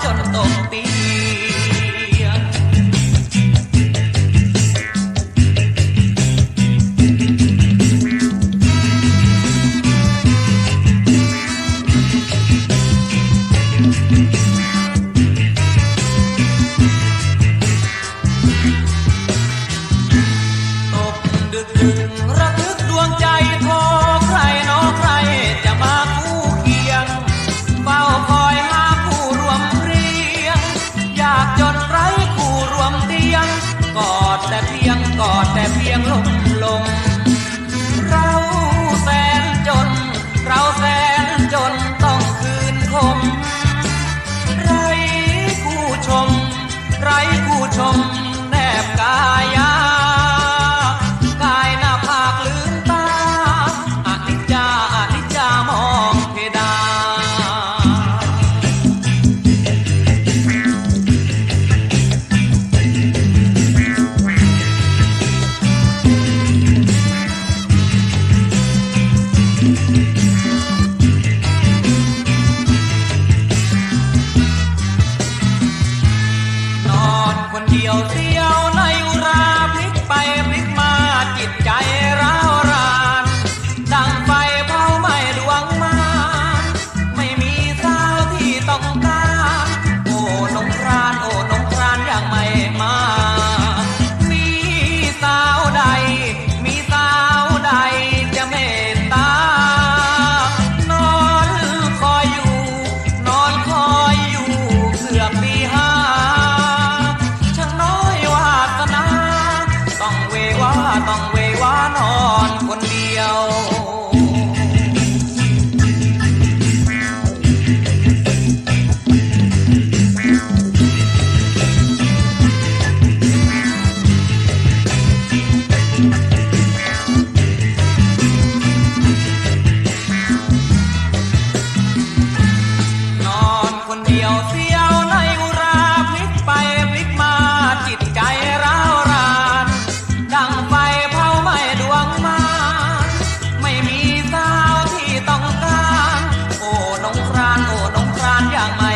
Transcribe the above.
ပြောတော့တော့ပြီး แต่เพียงลมลม Dios. เดียวเสียวในราพลิกไปพลิกมาจิตใจร้าวราน ดังไฟเผาไม้ดวงมานไม่มีสาที่ต้องการ โอ้นงครานโอ้นงครานอย่างไม่